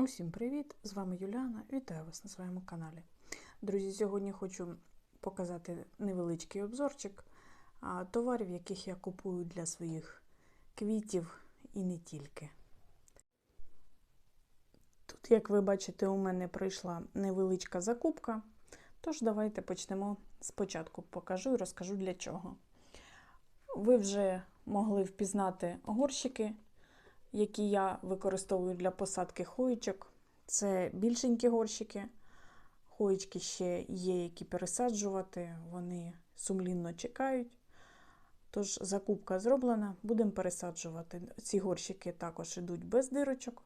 Усім привіт! З вами Юліана. Вітаю вас на своєму каналі. Друзі, сьогодні хочу показати невеличкий обзорчик товарів, яких я купую для своїх квітів і не тільки. Тут, як ви бачите, у мене прийшла невеличка закупка. Тож, давайте почнемо спочатку. Покажу і розкажу для чого. Ви вже могли впізнати горщики, які я використовую для посадки хоїчок. Це більшенькі горщики. Хоїчки ще є, які пересаджувати, вони сумлінно чекають. Тож закупка зроблена, будемо пересаджувати. Ці горщики також йдуть без дирочок,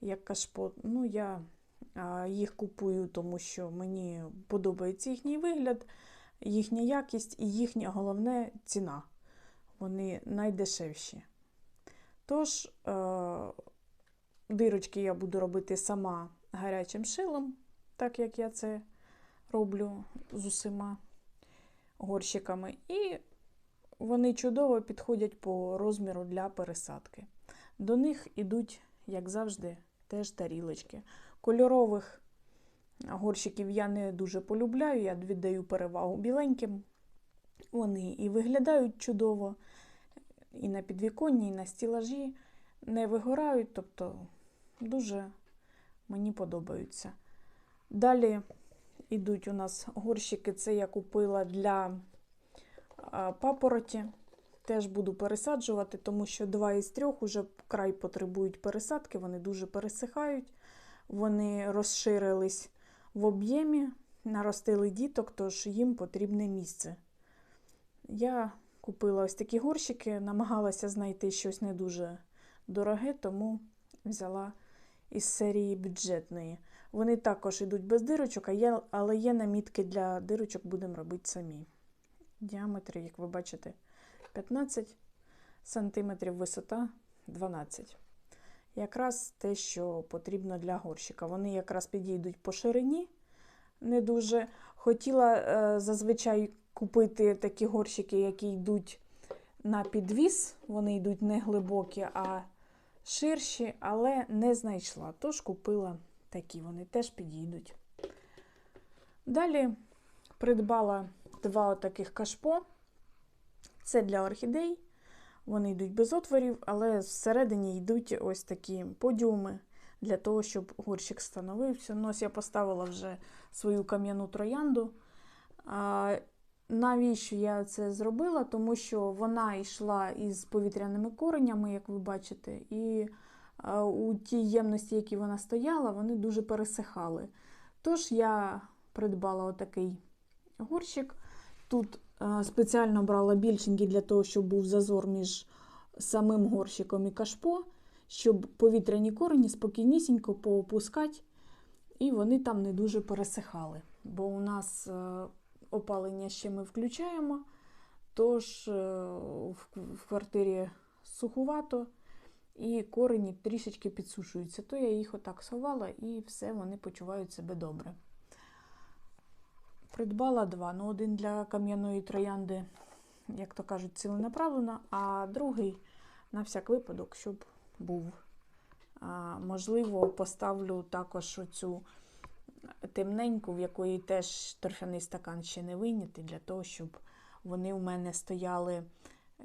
як кашпот. Ну, я їх купую, тому що мені подобається їхній вигляд, їхня якість і їхня головне ціна. Вони найдешевші. Тож, е, дирочки я буду робити сама гарячим шилом, так як я це роблю з усіма горщиками. І вони чудово підходять по розміру для пересадки. До них ідуть, як завжди, теж тарілочки. Кольорових горщиків я не дуже полюбляю, я віддаю перевагу біленьким. Вони і виглядають чудово, і на підвіконні, і на стілажі не вигорають, тобто дуже мені подобаються. Далі йдуть у нас горщики, це я купила для папороті. Теж буду пересаджувати, тому що два із трьох уже край потребують пересадки, вони дуже пересихають, вони розширились в об'ємі, наростили діток, тож їм потрібне місце. Я купила ось такі горщики, намагалася знайти щось не дуже дороге, тому взяла із серії бюджетної. Вони також йдуть без дирочок, але є намітки для дирочок, будемо робити самі. Діаметр, як ви бачите, 15 см, висота 12 Якраз те, що потрібно для горщика. Вони якраз підійдуть по ширині. Не дуже. Хотіла е, зазвичай купити такі горщики, які йдуть на підвіз. Вони йдуть не глибокі, а ширші, але не знайшла. Тож купила такі, вони теж підійдуть. Далі придбала два таких кашпо. Це для орхідей. Вони йдуть без отворів, але всередині йдуть ось такі подіуми для того, щоб горщик становився. Ну, ось я поставила вже свою кам'яну троянду. Навіщо я це зробила? Тому що вона йшла із повітряними коренями, як ви бачите, і у тій ємності, які вона стояла, вони дуже пересихали. Тож я придбала отакий горщик. Тут а, спеціально брала більшенький для того, щоб був зазор між самим горщиком і кашпо, щоб повітряні корені спокійнісінько поопускати, і вони там не дуже пересихали. Бо у нас опалення ще ми включаємо, тож в квартирі сухувато і корені трішечки підсушуються. То я їх отак совала і все, вони почувають себе добре. Придбала два. Ну, один для кам'яної троянди, як то кажуть, ціленаправлено, а другий на всяк випадок, щоб був. Можливо, поставлю також оцю темненьку, в якої теж торфяний стакан ще не вийнятий, для того, щоб вони у мене стояли,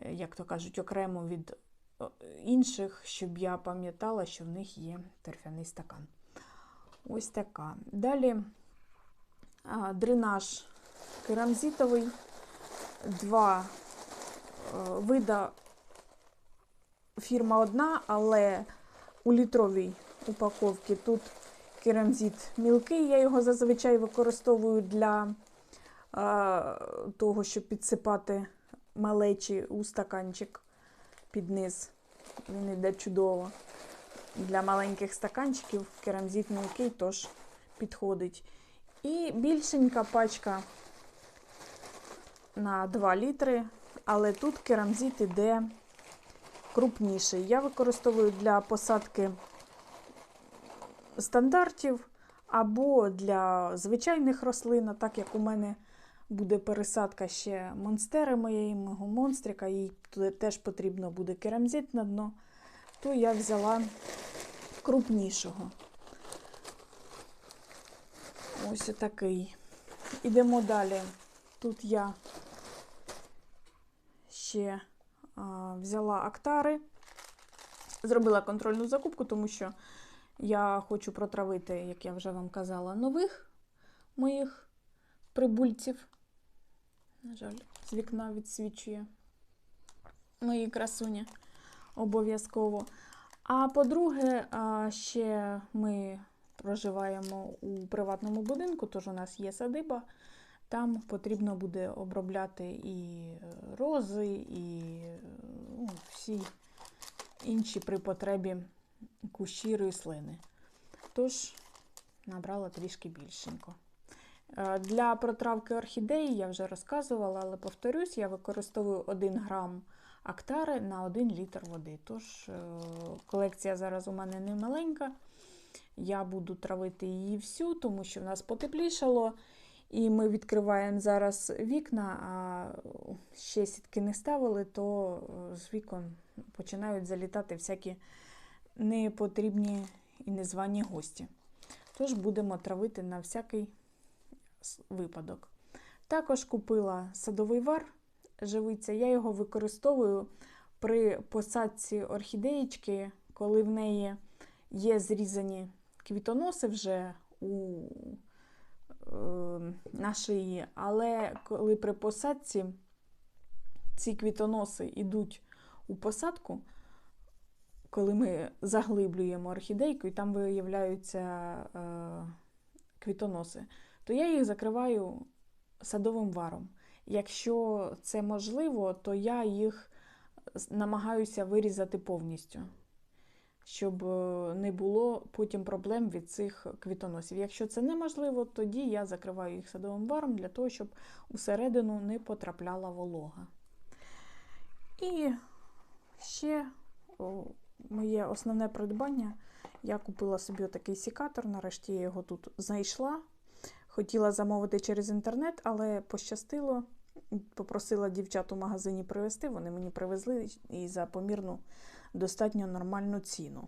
як то кажуть, окремо від інших, щоб я пам'ятала, що в них є торфяний стакан. Ось така. Далі дренаж керамзитовий, два вида. Фірма одна, але у літровій упаковці тут керамзит мілкий. Я його зазвичай використовую для а, того, щоб підсипати малечі у стаканчик під низ. Він йде чудово. Для маленьких стаканчиків керамзит мілкий тож підходить. І більшенька пачка на 2 літри, але тут керамзит іде крупніший. Я використовую для посадки стандартів або для звичайних рослин, так як у мене буде пересадка ще монстери моєї, мого монстрика, їй теж потрібно буде керамзит на дно, то я взяла крупнішого. Ось такий. Ідемо далі. Тут я ще а, взяла актари, зробила контрольну закупку, тому що я хочу протравити, як я вже вам казала, нових моїх прибульців. На жаль, з вікна відсвічує мої красуні обов'язково. А по-друге, ще ми проживаємо у приватному будинку, тож у нас є садиба. Там потрібно буде обробляти і рози, і ну, всі інші при потребі кущі рослини. Тож набрала трішки більшенько. Е, Для протравки орхідеї я вже розказувала, але повторюсь, я використовую 1 грам актари на 1 літр води. Тож е, колекція зараз у мене не маленька. Я буду травити її всю, тому що в нас потеплішало. І ми відкриваємо зараз вікна, а ще сітки не ставили, то е, з вікон починають залітати всякі непотрібні і незвані гості. Тож будемо травити на всякий випадок. Також купила садовий вар живиця. Я його використовую при посадці орхідеєчки, коли в неї є зрізані квітоноси вже у е, на шиї, але коли при посадці ці квітоноси йдуть у посадку, коли ми заглиблюємо орхідейку і там виявляються е, квітоноси, то я їх закриваю садовим варом. Якщо це можливо, то я їх намагаюся вирізати повністю, щоб е, не було потім проблем від цих квітоносів. Якщо це неможливо, тоді я закриваю їх садовим варом для того, щоб усередину не потрапляла волога. І ще моє основне придбання. Я купила собі такий сікатор, нарешті я його тут знайшла. Хотіла замовити через інтернет, але пощастило. Попросила дівчат у магазині привезти, вони мені привезли і за помірну достатньо нормальну ціну.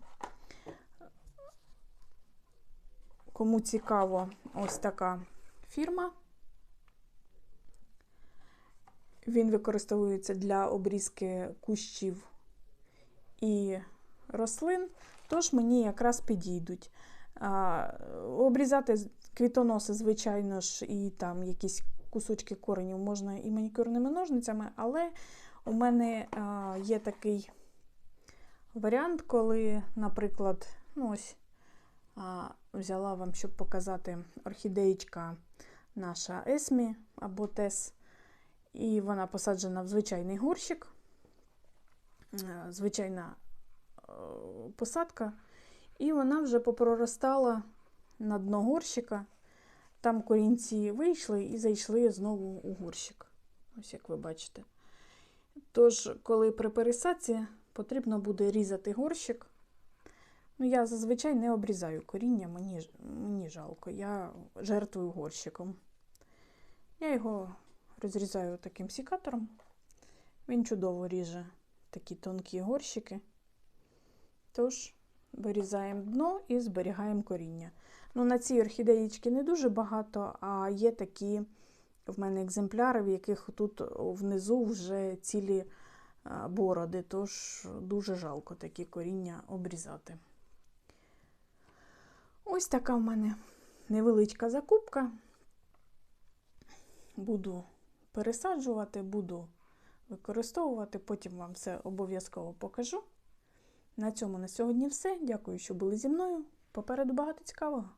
Кому цікаво, ось така фірма. Він використовується для обрізки кущів і рослин, тож мені якраз підійдуть. Обрізати квітоноси, звичайно ж, і там якісь кусочки коренів можна і манікюрними ножницями, але у мене є такий варіант, коли, наприклад, ну ось взяла вам, щоб показати орхідеєчка наша Есмі або Тес, і вона посаджена в звичайний горщик. Е, Звичайна посадка, і вона вже попроростала на дно горщика. Там корінці вийшли і зайшли знову у горщик. Ось як ви бачите. Тож, коли при пересадці потрібно буде різати горщик. Ну, я зазвичай не обрізаю коріння, мені, мені жалко. Я жертвую горщиком. Я його розрізаю таким сікатором. Він чудово ріже такі тонкі горщики. Тож, вирізаємо дно і зберігаємо коріння. Ну, на цій орхідеїчки не дуже багато, а є такі в мене екземпляри, в яких тут внизу вже цілі бороди, тож дуже жалко такі коріння обрізати. Ось така в мене невеличка закупка. Буду пересаджувати, буду використовувати, потім вам все обов'язково покажу. На цьому на сьогодні все. Дякую, що були зі мною. Попереду багато цікавого.